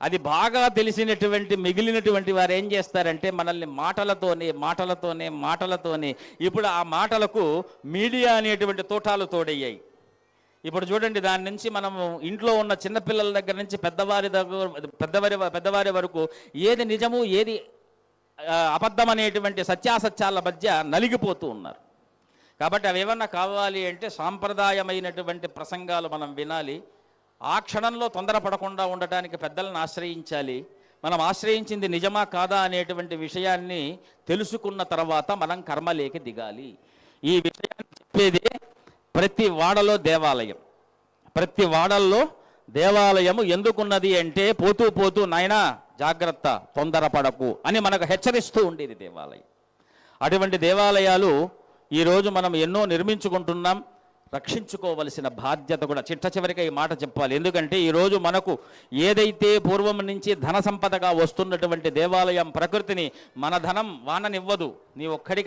అది బాగా తెలిసినటువంటి మిగిలినటువంటి వారు ఏం చేస్తారంటే మనల్ని మాటలతోనే మాటలతోనే మాటలతోనే ఇప్పుడు ఆ మాటలకు మీడియా అనేటువంటి తోటాలు తోడయ్యాయి. ఇప్పుడు చూడండి దాని నుంచి మనము ఇంట్లో ఉన్న చిన్నపిల్లల దగ్గర నుంచి పెద్దవారి దగ్గర పెద్దవారి పెద్దవారి వరకు ఏది నిజము ఏది అబద్ధం అనేటువంటి సత్యాసత్యాల మధ్య నలిగిపోతూ ఉన్నారు. కాబట్టి అవి ఏమన్నా కావాలి అంటే సాంప్రదాయమైనటువంటి ప్రసంగాలు మనం వినాలి. ఆ క్షణంలో తొందరపడకుండా ఉండటానికి పెద్దలను ఆశ్రయించాలి. మనం ఆశ్రయించింది నిజమా కాదా అనేటువంటి విషయాన్ని తెలుసుకున్న తర్వాత మనం కర్మలేకి దిగాలి. ఈ విషయాన్ని చెప్పేది ప్రతి వాడలో దేవాలయం. ప్రతి వాడల్లో దేవాలయము ఎందుకున్నది అంటే పోతూ పోతూ నాయనా జాగ్రత్త తొందరపడకు అని మనకు హెచ్చరిస్తూ ఉండేది దేవాలయం. అటువంటి దేవాలయాలు ఈరోజు మనం ఎన్నో నిర్మించుకుంటున్నాం. రక్షించుకోవలసిన బాధ్యత కూడా చిట్ట చివరిగా ఈ మాట చెప్పాలి. ఎందుకంటే ఈరోజు మనకు ఏదైతే పూర్వం నుంచి ధన సంపదగా వస్తున్నటువంటి దేవాలయం ప్రకృతిని మన ధనం వాననివ్వదు. నీ ఒక్కడికి